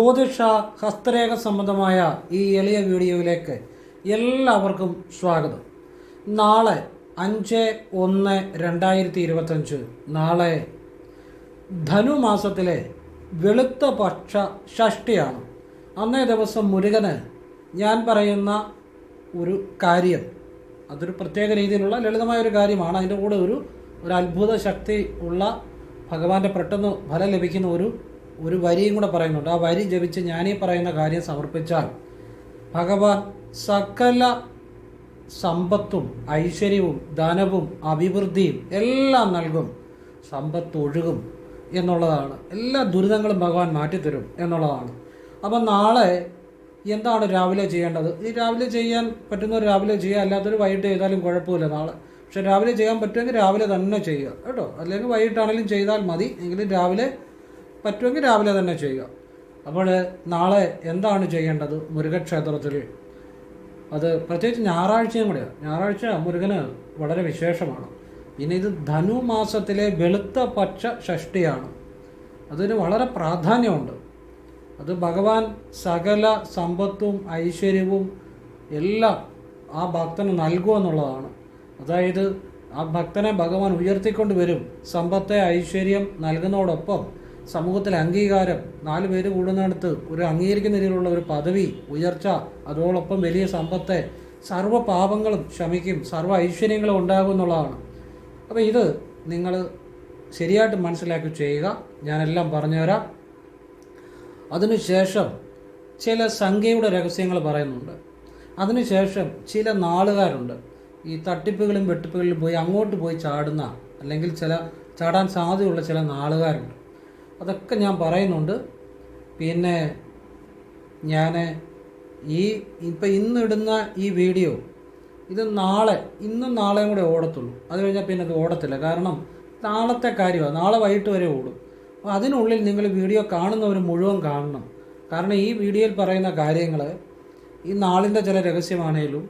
ജ്യോതിഷ ഹസ്തരേഖ സംബന്ധമായ ഈ എളിയ വീഡിയോയിലേക്ക് എല്ലാവർക്കും സ്വാഗതം. നാളെ അഞ്ച് ഒന്ന് രണ്ടായിരത്തി ഇരുപത്തഞ്ച്. നാളെ ധനുമാസത്തിലെ വെളുത്ത പക്ഷ ഷഷ്ടിയാണ്. അന്നേ ദിവസം മുരുകന് ഞാൻ പറയുന്ന ഒരു കാര്യം അതൊരു പ്രത്യേക രീതിയിലുള്ള ലളിതമായ ഒരു കാര്യമാണ്. അതിന്റെ കൂടെ ഒരു ഒരു അത്ഭുത ശക്തി ഉള്ള ഭഗവാന്റെ പെട്ടെന്ന് ഫലം ലഭിക്കുന്ന ഒരു ഒരു വരിയും കൂടെ പറയുന്നുണ്ട്. ആ വരി ജപിച്ച് ഞാനീ പറയുന്ന കാര്യം സമർപ്പിച്ചാൽ ഭഗവാൻ സകല സമ്പത്തും ഐശ്വര്യവും ധനവും അഭിവൃദ്ധിയും എല്ലാം നൽകും. സമ്പത്ത് ഒഴുകും എന്നുള്ളതാണ്. എല്ലാ ദുരിതങ്ങളും ഭഗവാൻ മാറ്റിത്തരും എന്നുള്ളതാണ്. അപ്പം നാളെ എന്താണ് രാവിലെ ചെയ്യേണ്ടത്? ഈ രാവിലെ ചെയ്യാൻ പറ്റുന്നവർ രാവിലെ ചെയ്യുക അല്ലാത്തൊരു വൈകിട്ട് ചെയ്താലും കുഴപ്പമില്ല നാളെ. പക്ഷെ രാവിലെ ചെയ്യാൻ പറ്റുമെങ്കിൽ രാവിലെ തന്നെ ചെയ്യുക. കേട്ടോ? അല്ലെങ്കിൽ വൈകിട്ടാണെങ്കിലും ചെയ്താൽ മതി. എങ്കിലും രാവിലെ പറ്റുമെങ്കിൽ രാവിലെ തന്നെ ചെയ്യുക. അപ്പോൾ നാളെ എന്താണ് ചെയ്യേണ്ടത് മുരുകക്ഷേത്രത്തിൽ? അത് പ്രത്യേകിച്ച് ഞായറാഴ്ചയും കൂടെയാണ് ഞായറാഴ്ച മുരുകന് വളരെ വിശേഷമാണ്. പിന്നെ ഇത് ധനു മാസത്തിലെ വെളുത്ത പച്ച ഷഷ്ടിയാണ്. അതിന് വളരെ പ്രാധാന്യമുണ്ട്. അത് ഭഗവാൻ സകല സമ്പത്തും ഐശ്വര്യവും എല്ലാം ആ ഭക്തന് നൽകുക എന്നുള്ളതാണ്. അതായത് ആ ഭക്തനെ ഭഗവാൻ ഉയർത്തിക്കൊണ്ട് വരും. സമ്പത്തെ ഐശ്വര്യം നൽകുന്നതോടൊപ്പം സമൂഹത്തിലെ അംഗീകാരം നാല് പേര് കൂടുന്നിടത്ത് ഒരു അംഗീകരിക്കുന്ന രീതിയിലുള്ള ഒരു പദവി ഉയർച്ച അതോടൊപ്പം വലിയ സമ്പത്തെ സർവ പാപങ്ങളും ശമിക്കും സർവ ഐശ്വര്യങ്ങളും ഉണ്ടാകും എന്നുള്ളതാണ്. അപ്പോൾ ഇത് നിങ്ങൾ ശരിയായിട്ട് മനസ്സിലാക്കി ചെയ്യുക. ഞാനെല്ലാം പറഞ്ഞുതരാം. അതിനുശേഷം ചില സംഖ്യയുടെ രഹസ്യങ്ങൾ പറയുന്നുണ്ട്. അതിനുശേഷം ചില നാളുകാരുണ്ട്. ഈ തട്ടിപ്പുകളും വെട്ടിപ്പുകളിലും പോയി അങ്ങോട്ട് പോയി ചാടുന്ന അല്ലെങ്കിൽ ചില ചാടാൻ സാധ്യതയുള്ള ചില നാളുകാരുണ്ട്. അതൊക്കെ ഞാൻ പറയുന്നുണ്ട്. പിന്നെ ഞാൻ ഈ ഇപ്പം ഇന്നിടുന്ന ഈ വീഡിയോ ഇത് നാളെ ഇന്നും നാളെയും കൂടെ ഓടത്തുള്ളൂ. അത് കഴിഞ്ഞാൽ പിന്നെ അത് ഓടത്തില്ല. കാരണം നാളത്തെ കാര്യമാണ് നാളെ വൈകിട്ട് വരെ ഓടും. അപ്പോൾ അതിനുള്ളിൽ നിങ്ങൾ വീഡിയോ കാണുന്നവർ മുഴുവൻ കാണണം. കാരണം ഈ വീഡിയോയിൽ പറയുന്ന കാര്യങ്ങൾ ഈ നാളിന്റെ ചില രഹസ്യമാണേലും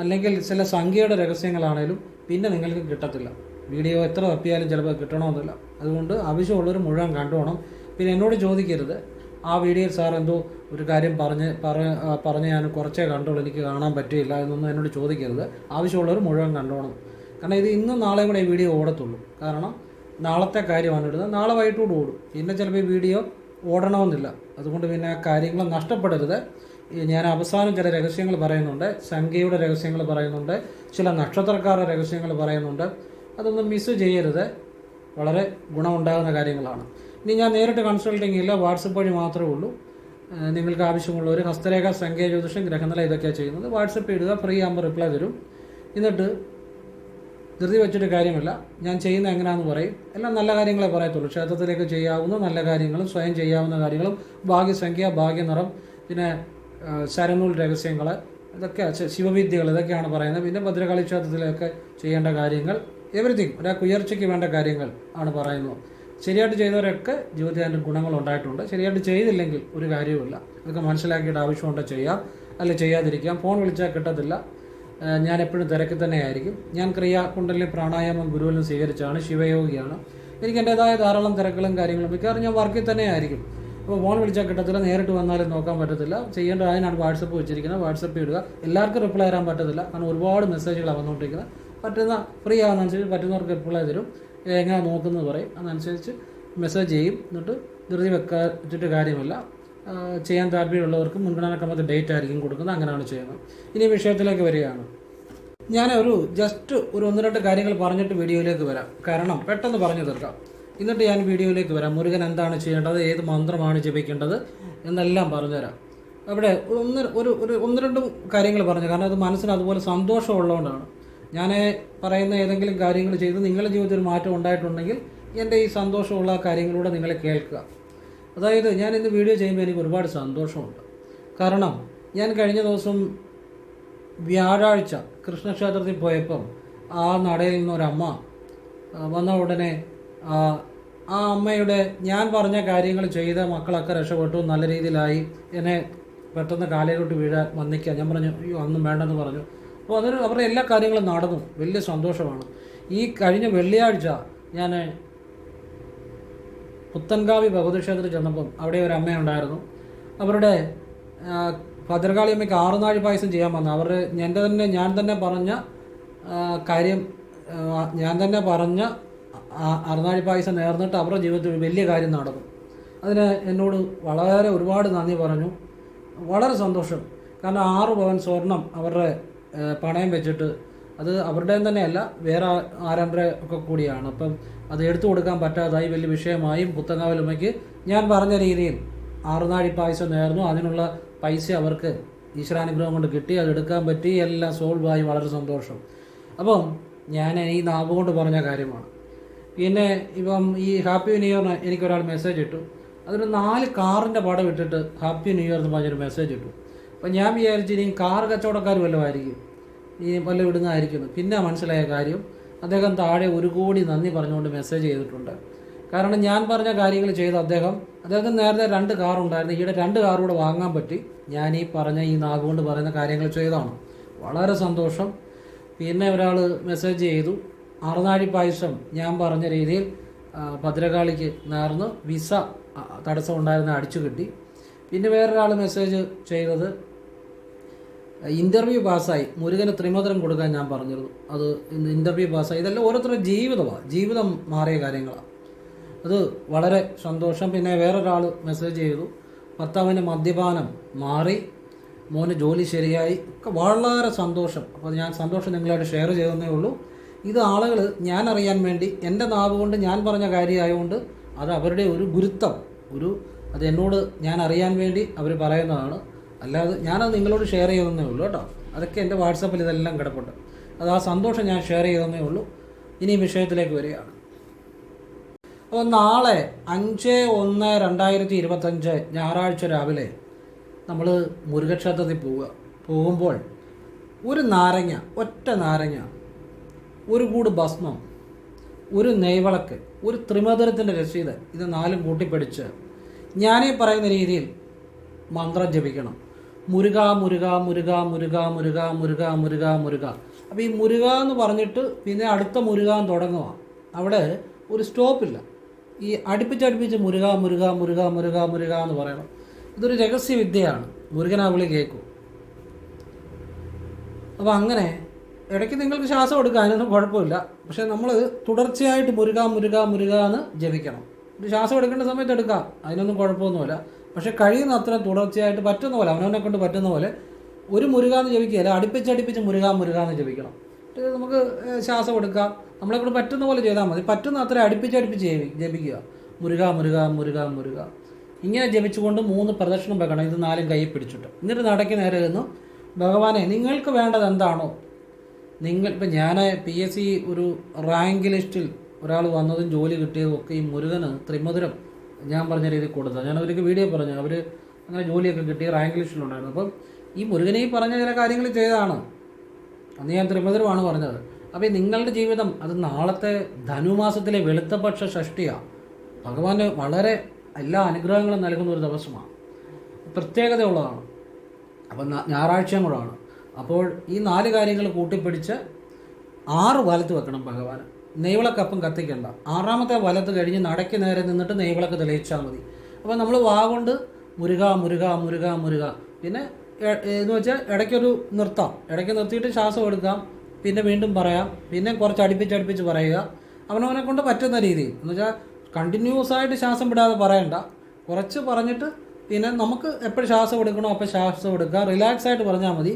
അല്ലെങ്കിൽ ചില സംഖ്യയുടെ രഹസ്യങ്ങളാണേലും പിന്നെ നിങ്ങൾക്ക് കിട്ടത്തില്ല. വീഡിയോ എത്ര തപ്പിയാലും ചിലപ്പോൾ കിട്ടണമെന്നില്ല. അതുകൊണ്ട് ആവശ്യമുള്ളവർ മുഴുവൻ കണ്ടുപോകണം. പിന്നെ എന്നോട് ചോദിക്കരുത്. ആ വീഡിയോയിൽ സാർ എന്തോ ഒരു കാര്യം പറഞ്ഞ് പറഞ്ഞ് ഞാൻ കുറച്ചേ കണ്ടുള്ളൂ എനിക്ക് കാണാൻ പറ്റില്ല എന്നൊന്നും എന്നോട് ചോദിക്കരുത്. ആവശ്യമുള്ളവർ മുഴുവൻ കണ്ടോണം കാരണം ഇത് ഇന്നും നാളെ കൂടെ ഈ വീഡിയോ ഓടത്തുള്ളൂ. കാരണം നാളത്തെ കാര്യമാണ് ഇടുന്നത് നാളെ വൈകിട്ടോട് ഓടും. പിന്നെ ചിലപ്പോൾ ഈ വീഡിയോ ഓടണമെന്നില്ല. അതുകൊണ്ട് പിന്നെ ആ കാര്യങ്ങൾ നഷ്ടപ്പെടരുത്. ഞാൻ അവസാനം ചില രഹസ്യങ്ങൾ പറയുന്നുണ്ട്. സംഖ്യയുടെ രഹസ്യങ്ങൾ പറയുന്നുണ്ട്. ചില നക്ഷത്രക്കാരുടെ രഹസ്യങ്ങൾ പറയുന്നുണ്ട്. അതൊന്നും മിസ് ചെയ്യരുത്. വളരെ ഗുണമുണ്ടാകുന്ന കാര്യങ്ങളാണ്. ഇനി ഞാൻ നേരിട്ട് കൺസൾട്ടിങ് ഇല്ല വാട്സപ്പ് വഴി മാത്രമേ ഉള്ളൂ. നിങ്ങൾക്ക് ആവശ്യമുള്ള ഒരു ഹസ്തരേഖ സംഖ്യ ജ്യോതിഷം ഗ്രഹനില ഇതൊക്കെയാണ് ചെയ്യുന്നത്. വാട്സപ്പ് ഇടുക ഫ്രീ ആകുമ്പോൾ റിപ്ലൈ തരും. എന്നിട്ട് ധൃതി വെച്ചിട്ട് കാര്യമില്ല. ഞാൻ ചെയ്യുന്ന എങ്ങനെയാണെന്ന് പറയും. എല്ലാം നല്ല കാര്യങ്ങളെ പറയത്തുള്ളൂ. ക്ഷേത്രത്തിലേക്ക് ചെയ്യാവുന്ന നല്ല കാര്യങ്ങളും സ്വയം ചെയ്യാവുന്ന കാര്യങ്ങളും ഭാഗ്യസംഖ്യ ഭാഗ്യനിറം പിന്നെ ശരനൂൽ രഹസ്യങ്ങൾ ഇതൊക്കെ ശിവവിദ്യകൾ ഇതൊക്കെയാണ് പറയുന്നത്. പിന്നെ ഭദ്രകാളി ക്ഷേത്രത്തിലൊക്കെ ചെയ്യേണ്ട കാര്യങ്ങൾ. എവറിത്തിങ് ഒരാൾക്ക് ഉയർച്ചയ്ക്ക് വേണ്ട കാര്യങ്ങൾ ആണ് പറയുന്നത് ശരിയായിട്ട് ചെയ്തവരൊക്കെ ജീവിതത്തിൽ അതിന്റെ ഗുണങ്ങൾ ഉണ്ടായിട്ടുണ്ട്. ശരിയായിട്ട് ചെയ്തില്ലെങ്കിൽ ഒരു കാര്യവുമില്ല. അതൊക്കെ മനസ്സിലാക്കിയിട്ട് ആവശ്യമുണ്ടോ ചെയ്യാം. അല്ല ചെയ്യാതിരിക്കാം. ഫോൺ വിളിച്ചാൽ കിട്ടത്തില്ല. ഞാൻ എപ്പോഴും തിരക്കിൽ തന്നെയായിരിക്കും ഞാൻ ക്രിയ കുണ്ടലിനി പ്രാണായാമം ഗുരുവിലും സ്വീകരിച്ചാണ്. ശിവയോഗിയാണ്. എനിക്ക് എന്റെതായ ധാരാളം തിരക്കുകളും കാര്യങ്ങളും. മിക്കവാറും ഞാൻ വർക്കിൽ തന്നെയായിരിക്കും അപ്പോൾ ഫോൺ വിളിച്ചാൽ കിട്ടത്തില്ല. നേരിട്ട് വന്നാലും നോക്കാൻ പറ്റത്തില്ല. ചെയ്യേണ്ട അതിനാണ് വാട്സപ്പ് വെച്ചിരിക്കുന്നത് വാട്സപ്പ് ഇടുക. എല്ലാവർക്കും റിപ്ലൈ തരാൻ പറ്റത്തില്ല. കാരണം ഒരുപാട് മെസ്സേജുകളാണ് വന്നുകൊണ്ടിരിക്കുന്നത്. പറ്റുന്ന ഫ്രീ ആവുന്നതനുസരിച്ച് പറ്റുന്നവർക്ക് റിപ്ലൈ തരും. എങ്ങനെ നോക്കുന്നത് പറയും. അതനുസരിച്ച് മെസ്സേജ് ചെയ്യും. എന്നിട്ട് ധൃതി വെക്കാച്ചിട്ട് കാര്യമില്ല. ചെയ്യാൻ താല്പര്യമുള്ളവർക്ക് മുൻഗണനക്രമത്തിൽ ഡേറ്റ് ആയിരിക്കും കൊടുക്കുന്നത്. അങ്ങനെയാണ് ചെയ്യുന്നത്. ഇനി വിഷയത്തിലേക്ക് വരികയാണ്. ഞാൻ ഒരു ജസ്റ്റ് ഒരു ഒന്ന് രണ്ട് കാര്യങ്ങൾ പറഞ്ഞിട്ട് വീഡിയോയിലേക്ക് വരാം. കാരണം പെട്ടെന്ന് പറഞ്ഞു തീർക്കാം. എന്നിട്ട് ഞാൻ വീഡിയോയിലേക്ക് വരാം. മുരുകൻ എന്താണ് ചെയ്യേണ്ടത്? ഏത് മന്ത്രമാണ് ജപിക്കേണ്ടത്? എന്നെല്ലാം പറഞ്ഞുതരാം. അവിടെ ഒന്ന് ഒരു ഒരു ഒന്ന് രണ്ട് കാര്യങ്ങൾ പറഞ്ഞു. കാരണം അത് മനസ്സിന് അതുപോലെ സന്തോഷമുള്ളതുകൊണ്ടാണ്. ഞാൻ പറയുന്ന ഏതെങ്കിലും കാര്യങ്ങൾ ചെയ്ത് നിങ്ങളുടെ ജീവിതത്തിൽ ഒരു മാറ്റം ഉണ്ടായിട്ടുണ്ടെങ്കിൽ എന്റെ ഈ സന്തോഷമുള്ള കാര്യങ്ങളിലൂടെ നിങ്ങളെ കേൾക്കുക. അതായത് ഞാൻ ഇന്ന് വീഡിയോ ചെയ്യുമ്പോൾ എനിക്ക് ഒരുപാട് സന്തോഷമുണ്ട്. കാരണം ഞാൻ കഴിഞ്ഞ ദിവസം വ്യാഴാഴ്ച കൃഷ്ണക്ഷേത്രത്തിൽ പോയപ്പം ആ നടയിൽ നിന്നൊരമ്മ വന്ന ഉടനെ ആ അമ്മയുടെ ഞാൻ പറഞ്ഞ കാര്യങ്ങൾ ചെയ്ത മക്കളൊക്കെ രക്ഷപ്പെട്ടു നല്ല രീതിയിലായി. എന്നെ പെട്ടെന്ന് കാലയിലോട്ട് വീഴാൻ വന്നിക്കുക ഞാൻ പറഞ്ഞു അയ്യോ അന്നും വേണ്ടെന്ന് പറഞ്ഞു. അപ്പോൾ അതൊരു അവരുടെ എല്ലാ കാര്യങ്ങളും നടന്നു. വലിയ സന്തോഷമാണ്. ഈ കഴിഞ്ഞ വെള്ളിയാഴ്ച ഞാൻ പുത്തൻകാവി ഭഗവതി ക്ഷേത്രത്തിൽ ചെന്നപ്പം അവിടെ ഒരു അമ്മയുണ്ടായിരുന്നു അവരുടെ ഭദ്രകാളി അമ്മയ്ക്ക് ആറുനാഴി പായസം ചെയ്യാൻ വന്ന. അവരുടെ എന്റെ തന്നെ ഞാൻ തന്നെ പറഞ്ഞ കാര്യം ഞാൻ തന്നെ പറഞ്ഞ അറുനാഴി പായസം നേർന്നിട്ട് അവരുടെ ജീവിതത്തിൽ ഒരു വലിയ കാര്യം നടന്നു. അതിന് എന്നോട് വളരെ ഒരുപാട് നന്ദി പറഞ്ഞു. വളരെ സന്തോഷം. കാരണം ആറ് പവൻ സ്വർണം അവരുടെ പണയം വെച്ചിട്ട് അത് അവരുടെയും തന്നെയല്ല വേറെ ആരന്റെ ഒക്കെ കൂടിയാണ്. അപ്പം അത് എടുത്തു കൊടുക്കാൻ പറ്റാതായി വലിയ വിഷയമായി പുത്തങ്ങാവലുമയ്ക്ക് ഞാൻ പറഞ്ഞ രീതിയിൽ ആറുനാഴി പായസം നേർന്നു. അതിനുള്ള പൈസ അവർക്ക് ഈശ്വരാനുഗ്രഹം കൊണ്ട് കിട്ടി. അത് എടുക്കാൻ പറ്റി. എല്ലാം സോൾവായി വളരെ സന്തോഷം. അപ്പം ഞാൻ ഈ നാവ് കൊണ്ട് പറഞ്ഞ കാര്യമാണ്. പിന്നെ ഇപ്പം ഈ ഹാപ്പി ന്യൂ ഇയറിന് എനിക്കൊരാൾ മെസ്സേജ് ഇട്ടു. അതൊരു നാല് കാറിന്റെ പടം ഇട്ടിട്ട് ഹാപ്പി ന്യൂ ഇയർ എന്ന് പറഞ്ഞൊരു മെസ്സേജ് ഇട്ടു. അപ്പം ഞാൻ വിചാരിച്ചു ഇനി കാർ കച്ചവടക്കാർ വല്ലതും ആയിരിക്കും. ഈ ഇടുന്നതായിരിക്കുന്നു പിന്നെ മനസ്സിലായ കാര്യം അദ്ദേഹം താഴെ ഒരു കോടി നന്ദി പറഞ്ഞുകൊണ്ട് മെസ്സേജ് ചെയ്തിട്ടുണ്ട്. കാരണം ഞാൻ പറഞ്ഞ കാര്യങ്ങൾ ചെയ്ത അദ്ദേഹം അദ്ദേഹത്തിന് നേരത്തെ രണ്ട് കാർ ഉണ്ടായിരുന്നു. ഈയിടെ രണ്ട് കാർ കൂടെ വാങ്ങാൻ പറ്റി. ഞാൻ ഈ പറഞ്ഞ ഈ നാഗുകൊണ്ട് പറയുന്ന കാര്യങ്ങൾ ചെയ്താണ്. വളരെ സന്തോഷം. പിന്നെ ഒരാൾ മെസ്സേജ് ചെയ്തു. അറുനാഴി പായസം ഞാൻ പറഞ്ഞ രീതിയിൽ ഭദ്രകാളിക്ക് നേർന്ന് വിസ തടസ്സം ഉണ്ടായിരുന്ന അടിച്ചു കിട്ടി പിന്നെ വേറൊരാൾ മെസ്സേജ് ചെയ്തത് ഇന്റർവ്യൂ പാസ്സായി. മുരുകന് ത്രിമോദരം കൊടുക്കാൻ ഞാൻ പറഞ്ഞിരുന്നു. അത് ഇന്റർവ്യൂ പാസ്സായി. ഇതെല്ലാം ഓരോരുത്തരുടെ ജീവിതമാണ്. ജീവിതം മാറിയ കാര്യങ്ങളാണ് അത് വളരെ സന്തോഷം. പിന്നെ വേറൊരാൾ മെസ്സേജ് ചെയ്തു. ഭർത്താവിന്റെ മദ്യപാനം മാറി. മോന് ജോലി ശരിയായി. ഒക്കെ വളരെ സന്തോഷം. അപ്പോൾ ഞാൻ സന്തോഷം നിങ്ങളായിട്ട് ഷെയർ ചെയ്തതേ ഉള്ളൂ. ഇത് ആളുകൾ ഞാൻ അറിയാൻ വേണ്ടി എന്റെ നാവ് കൊണ്ട് ഞാൻ പറഞ്ഞ കാര്യമായതുകൊണ്ട് അത് അവരുടെ ഒരു ഗുരുത്വം. ഒരു അത് എന്നോട് ഞാൻ അറിയാൻ വേണ്ടി അവർ പറയുന്നതാണ്. അല്ലാതെ ഞാനത് നിങ്ങളോട് ഷെയർ ചെയ്തതേ ഉള്ളൂ കേട്ടോ. അതൊക്കെ എന്റെ വാട്സപ്പിൽ ഇതെല്ലാം കിടപ്പുണ്ട്. അത് ആ സന്തോഷം ഞാൻ ഷെയർ ചെയ്തതേ ഉള്ളൂ. ഇനി വിഷയത്തിലേക്ക് വരികയാണ്. അപ്പോൾ നാളെ അഞ്ച് ഒന്ന് രണ്ടായിരത്തി ഇരുപത്തഞ്ച് ഞായറാഴ്ച രാവിലെ നമ്മൾ മുരുകക്ഷേത്രത്തിൽ പോവുക. പോകുമ്പോൾ ഒരു നാരങ്ങ ഒറ്റ നാരങ്ങ ഒരു കൂട് ഭസ്മം ഒരു നെയ്വിളക്ക് ഒരു ത്രിമധുരത്തിന്റെ രസീത് ഇത് നാലും കൂട്ടിപ്പിടിച്ച് ഞാനീ പറയുന്ന രീതിയിൽ മന്ത്രം ജപിക്കണം. മുരുക മുരുക മുരുക മുരുക മുരുക മുരുക മുരുക മുരുക അപ്പോൾ ഈ മുരുക എന്ന് പറഞ്ഞിട്ട് പിന്നെ അടുത്ത മുരുകാൻ തുടങ്ങുക അവിടെ ഒരു സ്റ്റോപ്പില്ല ഈ അടുപ്പിച്ചടുപ്പിച്ച് മുരുക മുരുക മുരുക മുരുക മുരുക എന്ന് പറയണം ഇതൊരു രഹസ്യവിദ്യയാണ് മുരുകനാ വിളി കേൾക്കും അപ്പോൾ അങ്ങനെ ഇടയ്ക്ക് നിങ്ങൾക്ക് ശ്വാസം എടുക്കുക അതിനൊന്നും കുഴപ്പമില്ല പക്ഷേ നമ്മൾ തുടർച്ചയായിട്ട് മുരുക മുരുക മുരുക എന്ന് ജപിക്കണം ശ്വാസം എടുക്കേണ്ട സമയത്ത് എടുക്കാം അതിനൊന്നും കുഴപ്പമൊന്നുമില്ല പക്ഷേ കഴിയുന്ന അത്ര തുടർച്ചയായിട്ട് പറ്റുന്ന പോലെ അവനവനെ കൊണ്ട് പറ്റുന്ന പോലെ ഒരു മുരുകാന്ന് ജപിക്കുകയല്ല അടുപ്പിച്ചടുപ്പിച്ച് മുരുക മുരുക എന്ന് ജപിക്കണം നമുക്ക് ശ്വാസം എടുക്കാം. നമ്മളെ കൊണ്ട് പറ്റുന്ന പോലെ ചെയ്താൽ മതി. പറ്റുന്ന അത്ര അടുപ്പിച്ചടുപ്പിച്ച് ജപി ജപിക്കുക. മുരുക മുരുക മുരുക മുരുക. ഇങ്ങനെ ജപിച്ചുകൊണ്ട് മൂന്ന് പ്രദക്ഷിണം വെക്കണം. ഇത് നാലും കൈ പിടിച്ചിട്ട്. എന്നിട്ട് നടക്കി നേരെ നിന്ന് ഭഗവാനെ നിങ്ങൾക്ക് വേണ്ടത് എന്താണോ? നിങ്ങൾ ഇപ്പം ഞാൻ പി എസ് സി ഒരു റാങ്ക് ലിസ്റ്റിൽ ഒരാൾ വന്നതും ജോലി കിട്ടിയതും ഒക്കെ ഈ മുരുകന് ത്രിമധുരം ഞാൻ പറഞ്ഞ രീതിയിൽ കൊടുത്തത് ഞാൻ അവർക്ക് വീഡിയോ പറഞ്ഞു. അവർ അങ്ങനെ ജോലിയൊക്കെ കിട്ടി റാങ്ക് ലിസ്റ്റിലുണ്ടായിരുന്നു അപ്പം ഈ മുരുകനെ ഈ പറഞ്ഞ ചില കാര്യങ്ങൾ ചെയ്തതാണ്. അന്ന് ഞാൻ ത്രിമധുരമാണ് പറഞ്ഞത്. അപ്പോൾ നിങ്ങളുടെ ജീവിതം അത് നാളത്തെ ധനുമാസത്തിലെ വെളുത്തപക്ഷ ഷഷ്ടിയാണ് ഭഗവാന് വളരെ എല്ലാ അനുഗ്രഹങ്ങളും നൽകുന്ന ഒരു ദിവസമാണ്. പ്രത്യേകതയുള്ളതാണ്. അപ്പം ഞായറാഴ്ചയും കൂടാണ് അപ്പോൾ ഈ നാല് കാര്യങ്ങൾ കൂട്ടിപ്പിടിച്ച് ആറ് വലത്ത് വെക്കണം ഭഗവാൻ നെയ്വിളക്കപ്പം കത്തിക്കണ്ട. ആറാമത്തെ വലത്ത് കഴിഞ്ഞ് നടയ്ക്ക് നേരെ നിന്നിട്ട് നെയ്വിളക്ക് തെളിയിച്ചാൽ മതി. അപ്പോൾ നമ്മൾ വാ കൊണ്ട് മുരുക മുരുക മുരുക മുരുക. പിന്നെ എന്ന് വെച്ചാൽ ഇടയ്ക്കൊരു നിർത്താം. ഇടയ്ക്ക് നിർത്തിയിട്ട് ശ്വാസം എടുക്കാം. പിന്നെ വീണ്ടും പറയാം. പിന്നെ കുറച്ച് അടുപ്പിച്ച് അടുപ്പിച്ച് പറയുക. അവനവനെ കൊണ്ട് പറ്റുന്ന രീതിയിൽ എന്ന് വെച്ചാൽ കണ്ടിന്യൂസ് ആയിട്ട് ശ്വാസം വിടാതെ പറയണ്ട. കുറച്ച് പറഞ്ഞിട്ട് പിന്നെ നമുക്ക് എപ്പോഴും ശ്വാസം എടുക്കണോ അപ്പോൾ ശ്വാസം എടുക്കുക റിലാക്സ് ആയിട്ട് പറഞ്ഞാൽ മതി.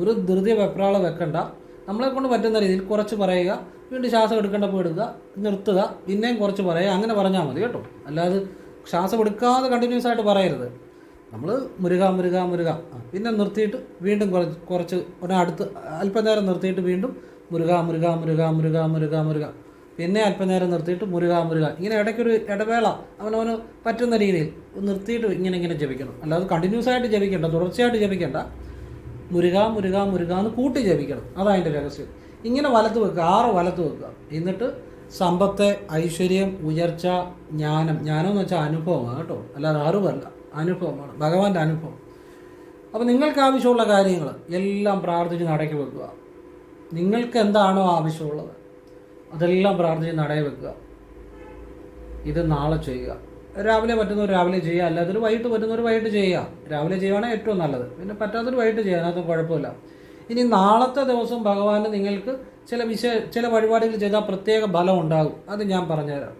ഒരു ധൃതി വെപ്രാളം വെക്കണ്ട. നമ്മളെ കൊണ്ട് പറ്റുന്ന രീതിയിൽ കുറച്ച് പറയുക വീണ്ടും ശ്വാസം എടുക്കേണ്ടപ്പോൾ എടുക്കുക നിർത്തുക പിന്നെയും കുറച്ച് പറയുക അങ്ങനെ പറഞ്ഞാൽ മതി കേട്ടോ. അല്ലാതെ ശ്വാസം എടുക്കാതെ കണ്ടിന്യൂസ് ആയിട്ട് പറയരുത്. നമ്മൾ മുരുക മുരുക മുരുക. പിന്നെ നിർത്തിയിട്ട് വീണ്ടും കുറച്ച് കുറച്ച് ഒരടുത്ത് അല്പനേരം നിർത്തിയിട്ട് വീണ്ടും മുരുക മുരുക മുരുക മുരുക മുരുക മുരുക. പിന്നെ അല്പനേരം നിർത്തിയിട്ട് മുരുക മുരുക. ഇങ്ങനെ ഇടയ്ക്കൊരു ഇടവേള അവനവന് പറ്റുന്ന രീതിയിൽ നിർത്തിയിട്ട് ഇങ്ങനെ ഇങ്ങനെ ജപിക്കണം. അല്ലാതെ കണ്ടിന്യൂസ് ആയിട്ട് ജപിക്കേണ്ട തുടർച്ചയായിട്ട് ജപിക്കണ്ട. മുരുക മുരുക മുരുക എന്ന് കൂട്ടി ജപിക്കണം. അതാണ് അതിന്റെ രഹസ്യം. ഇങ്ങനെ വലത്ത് വെക്കുക ആറ് വലത്ത് വെക്കുക. എന്നിട്ട് സമ്പത്തെ ഐശ്വര്യം ഉയർച്ച ജ്ഞാനം. ജ്ഞാനം എന്ന് വെച്ചാൽ അനുഭവമാണ് കേട്ടോ. അല്ലാതെ അറിവല്ല. അനുഭവമാണ്. ഭഗവാന്റെ അനുഭവം. അപ്പോൾ നിങ്ങൾക്ക് ആവശ്യമുള്ള കാര്യങ്ങൾ എല്ലാം പ്രാർത്ഥിച്ച് നടക്കി വെക്കുക. നിങ്ങൾക്ക് എന്താണോ ആവശ്യമുള്ളത് അതെല്ലാം പ്രാർത്ഥിച്ച് നടയെ വെക്കുക. ഇത് നാളെ ചെയ്യുക. രാവിലെ പറ്റുന്നവർ രാവിലെ ചെയ്യുക അല്ലാത്തൊരു വൈകിട്ട് പറ്റുന്നവർ വൈകിട്ട് ചെയ്യുക. രാവിലെ ചെയ്യുകയാണെങ്കിൽ ഏറ്റവും നല്ലത്. പിന്നെ പറ്റാത്തൊരു വൈകിട്ട് ചെയ്യുക അതിനകത്ത് കുഴപ്പമില്ല. ഇനി നാളത്തെ ദിവസം ഭഗവാന് നിങ്ങൾക്ക് ചില വിശേ ചില വഴിപാടുകൾ ചെയ്താൽ പ്രത്യേക ഫലം ഉണ്ടാകും. അത് ഞാൻ പറഞ്ഞുതരാം.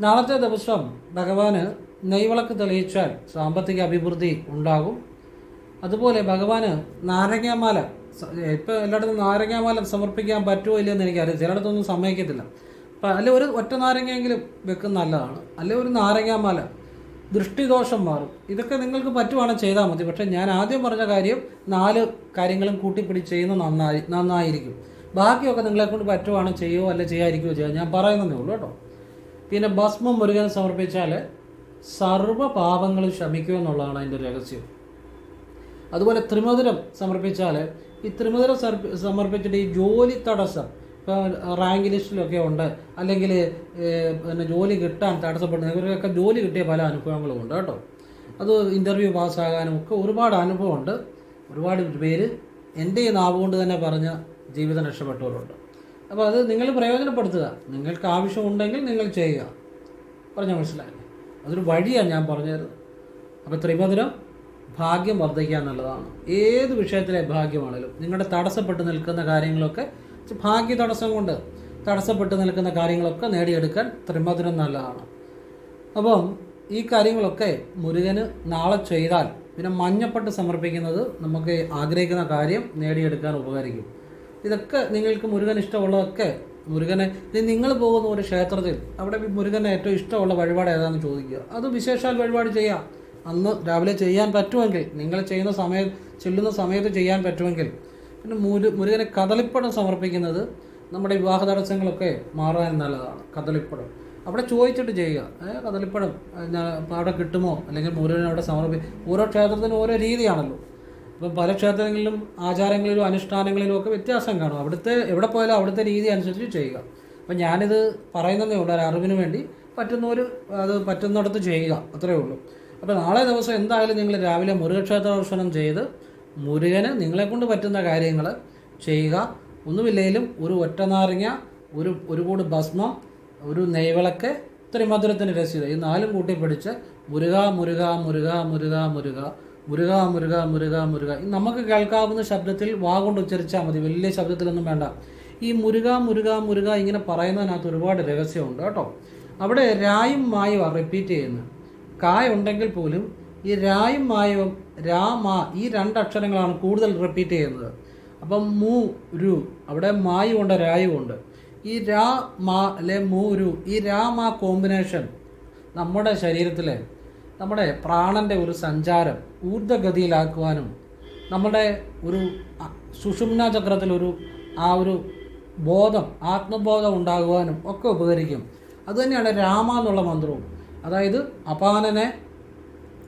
നാളത്തെ ദിവസം ഭഗവാന് നെയ്വിളക്ക് തെളിയിച്ചാൽ സാമ്പത്തിക അഭിവൃദ്ധി ഉണ്ടാകും. അതുപോലെ ഭഗവാന് നാരങ്ങാമാല ഇപ്പോൾ ഇപ്പൊ എല്ലായിടത്തും നാരങ്ങാമാല സമർപ്പിക്കാൻ പറ്റുമോ ഇല്ലയെന്ന് എനിക്കറിയാം ചിലയിടത്തൊന്നും സമ്മതിക്കത്തില്ല. അല്ലെ ഒരു ഒറ്റ നാരങ്ങയെങ്കിലും വെക്കുന്ന നല്ലതാണ്. അല്ലെ ഒരു നാരങ്ങാമാല ദൃഷ്ടിദോഷം മാറും. ഇതൊക്കെ നിങ്ങൾക്ക് പറ്റുവാണെങ്കിൽ ചെയ്താൽ മതി. പക്ഷേ ഞാൻ ആദ്യം പറഞ്ഞ കാര്യം നാല് കാര്യങ്ങളും കൂട്ടിപ്പിടിച്ച് ചെയ്യുന്ന നന്നായി നന്നായിരിക്കും. ബാക്കിയൊക്കെ നിങ്ങളെ കൊണ്ട് പറ്റുവാണെങ്കിൽ ചെയ്യുമോ അല്ലെ ചെയ്യാതിരിക്കുകയോ ചെയ്യാം. ഞാൻ പറയുന്നതേ ഉള്ളൂ കേട്ടോ. പിന്നെ ഭസ്മം മുരുകൻ സമർപ്പിച്ചാൽ സർവ പാപങ്ങളും ശമിക്കുമെന്നുള്ളതാണ് അതിന്റെ രഹസ്യം. അതുപോലെ ത്രിമധുരം സമർപ്പിച്ചാൽ ഈ ത്രിമധുരം സമർപ്പിച്ചിട്ട് ഈ ജോലി തടസ്സം റാങ്ക് ലിസ്റ്റിലൊക്കെ ഉണ്ട്. അല്ലെങ്കിൽ പിന്നെ ജോലി കിട്ടാൻ തടസ്സപ്പെടുന്ന ഇവർക്കൊക്കെ ജോലി കിട്ടിയ പല അനുഭവങ്ങളും ഉണ്ട് കേട്ടോ. അത് ഇന്റർവ്യൂ പാസ്സാകാനും ഒക്കെ ഒരുപാട് അനുഭവമുണ്ട്. ഒരുപാട് പേര് എന്റെ ഈ നാവ് കൊണ്ട് തന്നെ പറഞ്ഞ ജീവിതം രക്ഷപ്പെട്ടവരുണ്ട്. അപ്പോൾ അത് നിങ്ങൾ പ്രയോജനപ്പെടുത്തുക. നിങ്ങൾക്ക് ആവശ്യമുണ്ടെങ്കിൽ നിങ്ങൾ ചെയ്യുക. പറഞ്ഞ മനസ്സിലായില്ലേ? അതൊരു വഴിയാണ് ഞാൻ പറഞ്ഞത്. അപ്പോൾ ത്രിമധുരം ഭാഗ്യം വർദ്ധിക്കുക എന്നുള്ളതാണ്. ഏത് വിഷയത്തിലെ ഭാഗ്യമാണെങ്കിലും നിങ്ങളുടെ തടസ്സപ്പെട്ട് നിൽക്കുന്ന കാര്യങ്ങളൊക്കെ ഭാഗ്യ തടസ്സം കൊണ്ട് തടസ്സപ്പെട്ട് നിൽക്കുന്ന കാര്യങ്ങളൊക്കെ നേടിയെടുക്കാൻ ത്രിമധുരം നല്ലതാണ്. അപ്പം ഈ കാര്യങ്ങളൊക്കെ മുരുകന് നാളെ ചെയ്താൽ പിന്നെ മഞ്ഞപ്പെട്ട് സമർപ്പിക്കുന്നത് നമുക്ക് ആഗ്രഹിക്കുന്ന കാര്യം നേടിയെടുക്കാൻ ഉപകരിക്കും. ഇതൊക്കെ നിങ്ങൾക്ക് മുരുകൻ ഇഷ്ടമുള്ളതൊക്കെ മുരുകനെ നിങ്ങൾ പോകുന്ന ഒരു ക്ഷേത്രത്തിൽ അവിടെ മുരുകനെ ഏറ്റവും ഇഷ്ടമുള്ള വഴിപാട് ഏതാണെന്ന് ചോദിക്കുക. അത് വിശേഷാൽ വഴിപാട് ചെയ്യാം. അന്ന് രാവിലെ ചെയ്യാൻ പറ്റുമെങ്കിൽ നിങ്ങൾ ചെയ്യുന്ന സമയം ചെല്ലുന്ന സമയത്ത് ചെയ്യാൻ പറ്റുമെങ്കിൽ പിന്നെ മുരു മുരുകനെ കദളിപ്പടം സമർപ്പിക്കുന്നത് നമ്മുടെ വിവാഹ തടസ്സങ്ങളൊക്കെ മാറാൻ നല്ലതാണ്. കദളിപ്പടം. അവിടെ ചോദിച്ചിട്ട് ചെയ്യുക. അതായത് കദളിപ്പടം അവിടെ കിട്ടുമോ? അല്ലെങ്കിൽ മുരുകനെ അവിടെ സമർപ്പി ഓരോ ക്ഷേത്രത്തിനും ഓരോ രീതിയാണല്ലോ. ഇപ്പം പല ക്ഷേത്രങ്ങളിലും ആചാരങ്ങളിലും അനുഷ്ഠാനങ്ങളിലും ഒക്കെ വ്യത്യാസം കാണും. അവിടുത്തെ എവിടെ പോയാലും അവിടുത്തെ രീതി അനുസരിച്ച് ചെയ്യുക. അപ്പം ഞാനിത് പറയുന്നതേ ഉള്ളൂ. ഒരു അറിവിന് വേണ്ടി പറ്റുന്നവർ അത് പറ്റുന്നിടത്ത് ചെയ്യുക. അത്രയേ ഉള്ളൂ. അപ്പോൾ നാളെ ദിവസം എന്തായാലും നിങ്ങൾ രാവിലെ മുരുകക്ഷേത്ര ദർശനം ചെയ്ത് മുരുകന് നിങ്ങളെക്കൊണ്ട് പറ്റുന്ന കാര്യങ്ങൾ ചെയ്യുക. ഒന്നുമില്ലെങ്കിലും ഒരു ഒറ്റ നാരങ്ങ ഒരു ഒരു കൂട് ഭസ്മം ഒരു നെയ്വിളക്ക് ഇത്രയും മധുരത്തിന് രസീത് ഈ നാലും കൂട്ടി പിടിച്ച് മുരുക മുരുക മുരുക മുരുക മുരുക മുരുക മുരുക മുരുക മുരുക. നമുക്ക് കേൾക്കാവുന്ന ശബ്ദത്തിൽ വാ കൊണ്ട് ഉച്ചരിച്ചാൽ മതി. വലിയ ശബ്ദത്തിലൊന്നും വേണ്ട. ഈ മുരുക മുരുക മുരുക ഇങ്ങനെ പറയുന്നതിനകത്ത് ഒരുപാട് രഹസ്യമുണ്ട് കേട്ടോ. അവിടെ രായും മായും റിപ്പീറ്റ് ചെയ്യുന്നത് കായ ഉണ്ടെങ്കിൽ പോലും ഈ രായും മായവും രാമ ഈ രണ്ടക്ഷരങ്ങളാണ് കൂടുതൽ റിപ്പീറ്റ് ചെയ്യുന്നത്. അപ്പം മൂ രു അവിടെ മായും രായുമുണ്ട്. ഈ രാ മാ അല്ലെ മൂ രു ഈ രാ മാ കോമ്പിനേഷൻ നമ്മുടെ ശരീരത്തിലെ നമ്മുടെ പ്രാണന്റെ ഒരു സഞ്ചാരം ഊർജഗതിയിലാക്കുവാനും നമ്മുടെ ഒരു സുഷുമ്ന ചക്രത്തിലൊരു ആ ഒരു ബോധം ആത്മബോധം ഉണ്ടാകുവാനും ഒക്കെ ഉപകരിക്കും. അതുതന്നെയാണ് രാമ എന്നുള്ള മന്ത്രവും. അതായത് അപാനനെ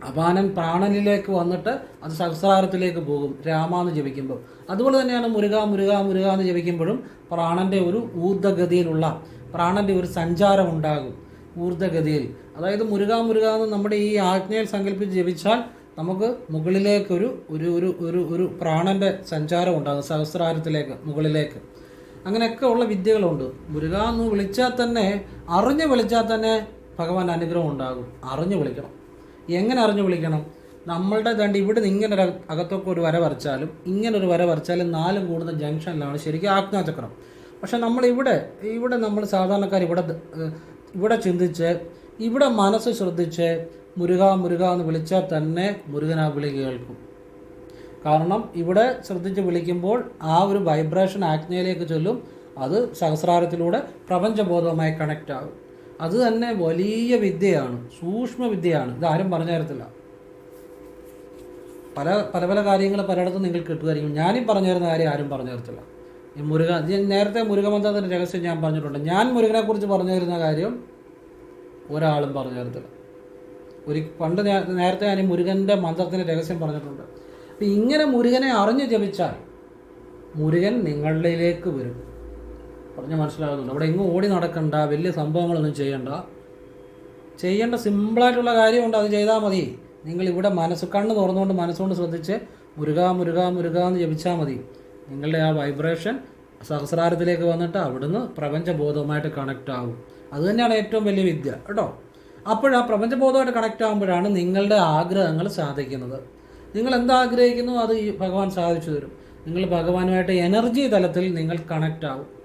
അപാനൻ പ്രാണനിലേക്ക് വന്നിട്ട് അത് സഹസ്രാരത്തിലേക്ക് പോകും രാമ എന്ന് ജപിക്കുമ്പോൾ അതുപോലെ തന്നെയാണ് മുരുക മുരുക മുരുക എന്ന് ജപിക്കുമ്പോഴും പ്രാണന്റെ ഒരു ഊർജഗതിയിലുള്ള പ്രാണന്റെ ഒരു സഞ്ചാരം ഉണ്ടാകും ഊർജഗതിയിൽ അതായത് മുരുക മുരുക എന്ന് നമ്മുടെ ഈ ആജ്ഞയിൽ സങ്കല്പിച്ച് ജപിച്ചാൽ നമുക്ക് മുകളിലേക്കൊരു ഒരു ഒരു ഒരു ഒരു പ്രാണന്റെ സഞ്ചാരം ഉണ്ടാകും സഹസ്രാരത്തിലേക്ക് മുകളിലേക്ക്. അങ്ങനെയൊക്കെ ഉള്ള വിദ്യകളുണ്ട്. മുരുക എന്ന് വിളിച്ചാൽ തന്നെ അറിഞ്ഞ് വിളിച്ചാൽ തന്നെ ഭഗവാൻ അനുഗ്രഹം ഉണ്ടാകും. അറിഞ്ഞ് വിളിക്കണം. എങ്ങനെ അറിഞ്ഞു വിളിക്കണം? നമ്മളുടെ ദണ്ട് ഇവിടെ നിന്ന് ഇങ്ങനെ ഒരു അകത്തൊക്കെ ഒരു വര വരച്ചാലും ഇങ്ങനെ ഒരു വര വരച്ചാലും നാലും കൂടുന്ന ജംഗ്ഷനിലാണ് ശരിക്കും ആജ്ഞാചക്രം. പക്ഷെ നമ്മൾ ഇവിടെ ഇവിടെ നമ്മൾ സാധാരണക്കാർ ഇവിടെ ഇവിടെ ചിന്തിച്ച് ഇവിടെ മനസ്സ് ശ്രദ്ധിച്ച് മുരുക മുരുക എന്ന് വിളിച്ചാൽ തന്നെ മുരുകൻ ആ വിളി കേൾക്കും. കാരണം ഇവിടെ ശ്രദ്ധിച്ച് വിളിക്കുമ്പോൾ ആ ഒരു വൈബ്രേഷൻ ആജ്ഞയിലേക്ക് ചൊല്ലും അത് സഹസ്രാരത്തിലൂടെ പ്രപഞ്ചബോധവുമായി കണക്റ്റ് ആകും. അത് തന്നെ വലിയ വിദ്യയാണ് സൂക്ഷ്മ വിദ്യയാണ്. ഇത് ആരും പറഞ്ഞു തരത്തില്ല പല പല പല കാര്യങ്ങൾ പലയിടത്തും നിങ്ങൾക്ക് കിട്ടുമായിരിക്കും. ഞാനും പറഞ്ഞു തരുന്ന കാര്യം ആരും പറഞ്ഞു തരത്തില്ല. ഈ മുരുക നേരത്തെ മുരുകമന്ത്രത്തിന്റെ രഹസ്യം ഞാൻ പറഞ്ഞിട്ടുണ്ട്. ഞാൻ മുരുകനെ കുറിച്ച് പറഞ്ഞു തരുന്ന കാര്യം ഒരാളും പറഞ്ഞു തരത്തില്ല. ഒരു പണ്ട് നേരത്തെ ഞാൻ മുരുകന്റെ മന്ത്രത്തിന്റെ രഹസ്യം പറഞ്ഞിട്ടുണ്ട്. അപ്പം ഇങ്ങനെ മുരുകനെ അറിഞ്ഞു ജപിച്ചാൽ മുരുകൻ നിങ്ങളിലേക്ക് വരും. പറഞ്ഞ് മനസ്സിലാകുന്നുണ്ട്. അവിടെ എങ്ങും ഓടി നടക്കണ്ട വലിയ സംഭവങ്ങളൊന്നും ചെയ്യണ്ട. ചെയ്യേണ്ട സിമ്പിളായിട്ടുള്ള കാര്യമുണ്ട് അത് ചെയ്താൽ മതി. നിങ്ങൾ ഇവിടെ മനസ്സ് കണ്ണ് തുറന്നുകൊണ്ട് മനസ്സുകൊണ്ട് ശ്രദ്ധിച്ച് മുരുക മുരുക മുരുക എന്ന് ജപിച്ചാൽ മതി. നിങ്ങളുടെ ആ വൈബ്രേഷൻ സഹസ്രാരത്തിലേക്ക് വന്നിട്ട് അവിടുന്ന് പ്രപഞ്ചബോധവുമായിട്ട് കണക്റ്റ് ആകും അതുതന്നെയാണ് ഏറ്റവും വലിയ വിദ്യ കേട്ടോ? അപ്പോഴാ പ്രപഞ്ചബോധമായിട്ട് കണക്റ്റ് ആകുമ്പോഴാണ് നിങ്ങളുടെ ആഗ്രഹങ്ങൾ സാധിക്കുന്നത്. നിങ്ങൾ എന്താഗ്രഹിക്കുന്നു അത് ഈ ഭഗവാൻ സാധിച്ചു തരും. നിങ്ങൾ ഭഗവാനുമായിട്ട് എനർജി തലത്തിൽ നിങ്ങൾ കണക്റ്റ് ആവും.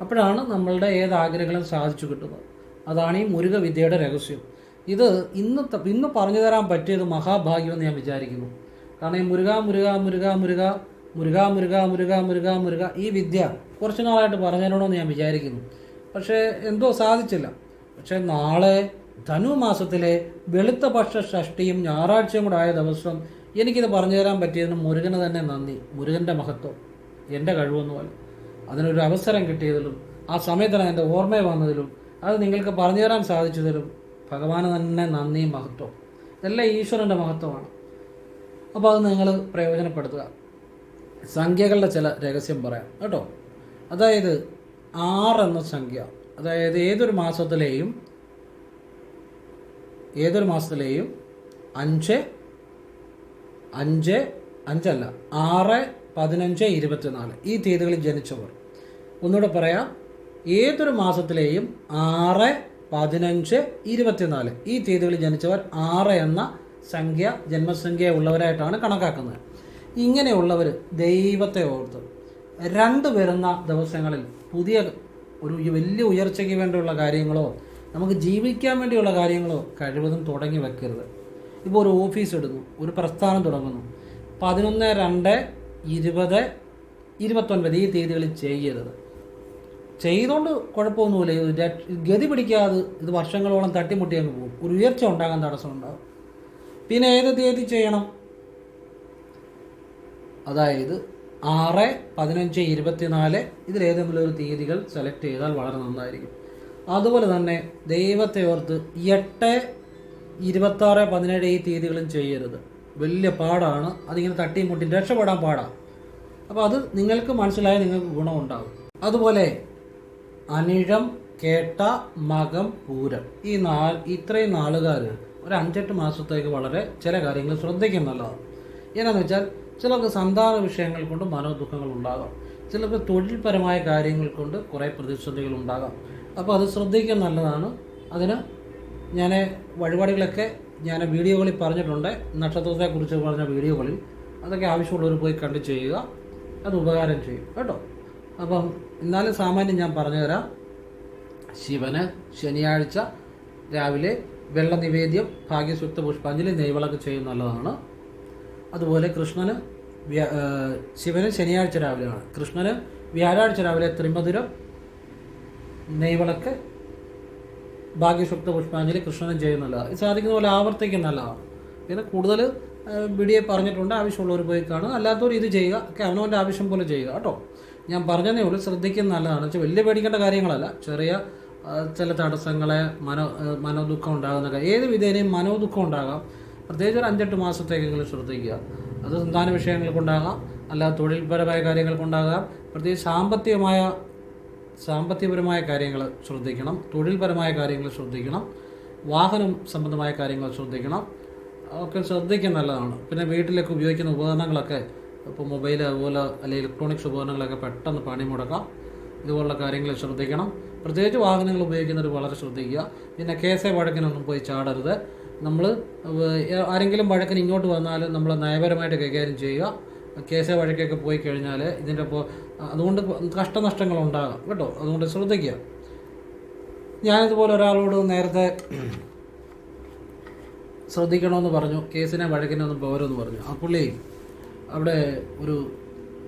അപ്പോഴാണ് നമ്മളുടെ ഏത് ആഗ്രഹങ്ങളും സാധിച്ചു കിട്ടുന്നത്. അതാണ് ഈ മുരുക വിദ്യയുടെ രഹസ്യം. ഇത് ഇന്ന് ഇന്ന് പറഞ്ഞു തരാൻ പറ്റിയത് മഹാഭാഗ്യമെന്ന് ഞാൻ വിചാരിക്കുന്നു. കാരണം ഈ മുരുക മുരുക മുരുക മുരുക മുരുക മുരുക മുരുക മുരുക മുരുക ഈ വിദ്യ കുറച്ച് നാളായിട്ട് പറഞ്ഞു തരണമെന്ന് ഞാൻ വിചാരിക്കുന്നു. പക്ഷേ എന്തോ സാധിച്ചില്ല. പക്ഷേ നാളെ ധനു മാസത്തിലെ വെളുത്ത പക്ഷ ഷഷ്ടിയും ഞായറാഴ്ചയും കൂടെ ആയ ദിവസം എനിക്കിത് പറഞ്ഞു തരാൻ പറ്റിയതിന് മുരുകന് തന്നെ നന്ദി. മുരുകന്റെ മഹത്വം. എന്റെ കഴിവൊന്നുമല്ല. അതിനൊരു അവസരം കിട്ടിയതിലും ആ സമയത്താണ് എന്റെ ഓർമ്മ വന്നതിലും അത് നിങ്ങൾക്ക് പറഞ്ഞു തരാൻ സാധിച്ചതിലും ഭഗവാന് തന്നെ നന്ദിയും മഹത്വം. ഇതെല്ലാം ഈശ്വരന്റെ മഹത്വമാണ്. അപ്പോൾ അത് നിങ്ങൾ പ്രയോജനപ്പെടുത്തുക. സംഖ്യകളുടെ ചില രഹസ്യം പറയാം. കേട്ടോ? അതായത് ആറ് എന്ന സംഖ്യ. അതായത് ഏതൊരു മാസത്തിലെയും ഏതൊരു മാസത്തിലെയും അഞ്ച് അഞ്ച് അഞ്ചല്ല ആറ് പതിനഞ്ച് ഇരുപത്തിനാല് ഈ തീയതികളിൽ ജനിച്ചവർ. ഒന്നുകൂടെ പറയാം. ഏതൊരു മാസത്തിലെയും ആറ് പതിനഞ്ച് ഇരുപത്തിനാല്. ഈ തീയതികളിൽ ജനിച്ചവർ ആറ് എന്ന സംഖ്യ ജന്മസംഖ്യ ഉള്ളവരായിട്ടാണ് കണക്കാക്കുന്നത്. ഇങ്ങനെയുള്ളവർ ദൈവത്തെ ഓർത്ത് രണ്ട് വരുന്ന ദിവസങ്ങളിൽ പുതിയ ഒരു വലിയ ഉയർച്ചയ്ക്ക് വേണ്ടിയുള്ള കാര്യങ്ങളോ നമുക്ക് ജീവിക്കാൻ വേണ്ടിയുള്ള കാര്യങ്ങളോ കഴിവതും തുടങ്ങി വെക്കരുത്. ഇപ്പോൾ ഒരു ഓഫീസ് എടുക്കുന്നു ഒരു പ്രസ്ഥാനം തുടങ്ങുന്നു. പതിനൊന്ന് രണ്ട് ഇരുപത് ഇരുപത്തൊൻപത് ഈ തീയതികളിൽ ചെയ്യരുത്. ചെയ്തുകൊണ്ട് കുഴപ്പമൊന്നുമില്ല. ഇത് ഗതി പിടിക്കാതെ ഇത് വർഷങ്ങളോളം തട്ടിമുട്ടി അങ്ങ് പോകും. ഒരു ഉയർച്ച ഉണ്ടാകാൻ തടസ്സമുണ്ടാകും പിന്നെ ഏത് തീയതി ചെയ്യണം? അതായത് ആറ് പതിനഞ്ച് ഇരുപത്തിനാല് ഇതിലേതെങ്കിലും ഒരു തീയതികൾ സെലക്ട് ചെയ്താൽ വളരെ നന്നായിരിക്കും. അതുപോലെ തന്നെ ദൈവത്തെ ഓർത്ത് എട്ട് ഇരുപത്താറ് പതിനേഴ് ഈ തീയതികളും ചെയ്യരുത്. വലിയ പാടാണ്. അതിങ്ങനെ തട്ടിയും മുട്ടിയും രക്ഷപ്പെടാൻ പാടാണ് അപ്പോൾ അത് നിങ്ങൾക്ക് മനസ്സിലായ നിങ്ങൾക്ക് ഗുണമുണ്ടാകും. അതുപോലെ അനിഴം കേട്ട മകം പൂരം. ഈ നാൾ ഇത്രയും നാളുകാർ ഒരു അഞ്ചെട്ട് മാസത്തേക്ക് വളരെ ചില കാര്യങ്ങൾ ശ്രദ്ധിക്കുന്നുള്ളതാണ് എന്നാന്ന് വെച്ചാൽ ചിലർക്ക് സന്താന വിഷയങ്ങൾ കൊണ്ട് മനോദുഃഖങ്ങൾ ഉണ്ടാകാം. ചിലർക്ക് തൊഴിൽപരമായ കാര്യങ്ങൾ കൊണ്ട് കുറേ പ്രതിസന്ധികൾ ഉണ്ടാകാം. അപ്പോൾ അത് ശ്രദ്ധിക്കാൻ നല്ലതാണ്. അതിന് ഞാൻ വഴിപാടുകളൊക്കെ ഞാൻ വീഡിയോകളിൽ പറഞ്ഞിട്ടുണ്ട്. നക്ഷത്രത്തെക്കുറിച്ച് പറഞ്ഞ വീഡിയോകളിൽ. അതൊക്കെ ആവശ്യമുള്ളവർ പോയി കണ്ട് ചെയ്യുക. അത് ഉപകാരം ചെയ്യും. കേട്ടോ? അപ്പം എന്നാലും സാമാന്യം ഞാൻ പറഞ്ഞു തരാം ശിവന് ശനിയാഴ്ച രാവിലെ വെള്ള നിവേദ്യം ഭാഗ്യസുക്ത പുഷ്പാഞ്ജലി നെയ്വിളക്ക് ചെയ്യുന്ന നല്ലതാണ്. അതുപോലെ കൃഷ്ണന് ശിവന് ശനിയാഴ്ച രാവിലെയാണ്. കൃഷ്ണന് വ്യാഴാഴ്ച രാവിലെ ത്രിമധുരം നെയ്വിളക്ക് ഭാഗ്യസുക്ത പുഷ്പാഞ്ജലി കൃഷ്ണനും ചെയ്യുന്നതാണ് ഇത് സാധിക്കുന്ന പോലെ ആവർത്തിക്കും നല്ലതാണ്. പിന്നെ കൂടുതൽ വീഡിയോ പറഞ്ഞിട്ടുണ്ട്. ആവശ്യമുള്ളവർ പോയി കാണുക. അല്ലാത്തവർ ഇത് ചെയ്യുക. അവനവന്റെ ആവശ്യം പോലെ ചെയ്യുക. കേട്ടോ? ഞാൻ പറഞ്ഞതേ ഉള്ളൂ ശ്രദ്ധിക്കുന്ന നല്ലതാണ്. വെച്ചാൽ വലിയ പേടിക്കേണ്ട കാര്യങ്ങളല്ല. ചെറിയ ചില തടസ്സങ്ങളെ മനോ മനോദുഃഖം ഉണ്ടാകുന്ന ഏത് വിധേനയും മനോദുഃഖം ഉണ്ടാകാം. പ്രത്യേകിച്ച് ഒരു അഞ്ചെട്ട് മാസത്തേക്കെങ്കിലും ശ്രദ്ധിക്കുക. അത് സന്താന വിഷയങ്ങൾക്കുണ്ടാകാം അല്ലാതെ തൊഴിൽപരമായ കാര്യങ്ങൾക്കുണ്ടാകാം പ്രത്യേകിച്ച് സാമ്പത്തികമായ സാമ്പത്തികപരമായ കാര്യങ്ങൾ ശ്രദ്ധിക്കണം. തൊഴിൽപരമായ കാര്യങ്ങൾ ശ്രദ്ധിക്കണം. വാഹനം സംബന്ധമായ കാര്യങ്ങൾ ശ്രദ്ധിക്കണം. ഒക്കെ ശ്രദ്ധിക്കാൻ നല്ലതാണ്. പിന്നെ വീട്ടിലേക്ക് ഉപയോഗിക്കുന്ന ഉപകരണങ്ങളൊക്കെ ഇപ്പോൾ മൊബൈൽ അതുപോലെ അല്ലെങ്കിൽ ഇലക്ട്രോണിക്സ് ഉപകരണങ്ങളൊക്കെ പെട്ടെന്ന് പണി മുടക്കാം. ഇതുപോലുള്ള കാര്യങ്ങൾ ശ്രദ്ധിക്കണം. പ്രത്യേകിച്ച് വാഹനങ്ങൾ ഉപയോഗിക്കുന്നവർ വളരെ ശ്രദ്ധിക്കുക. പിന്നെ കേസെ വഴക്കിനൊന്നും പോയി ചാടരുത്. നമ്മൾ ആരെങ്കിലും വഴക്കിന് ഇങ്ങോട്ട് വന്നാൽ നമ്മൾ നയപരമായിട്ട് കൈകാര്യം ചെയ്യുക. കേസെ വഴക്കൊക്കെ പോയി കഴിഞ്ഞാൽ ഇതിന്റെ ഇപ്പോൾ അതുകൊണ്ട് കഷ്ടനഷ്ടങ്ങൾ ഉണ്ടാകാം. കേട്ടോ? അതുകൊണ്ട് ശ്രദ്ധിക്കുക. ഞാനിതുപോലെ ഒരാളോട് നേരത്തെ ശ്രദ്ധിക്കണമെന്ന് പറഞ്ഞു. കേസിനെ വഴക്കിനൊന്നും പോരെന്ന് പറഞ്ഞു. ആ പുള്ളി അവിടെ ഒരു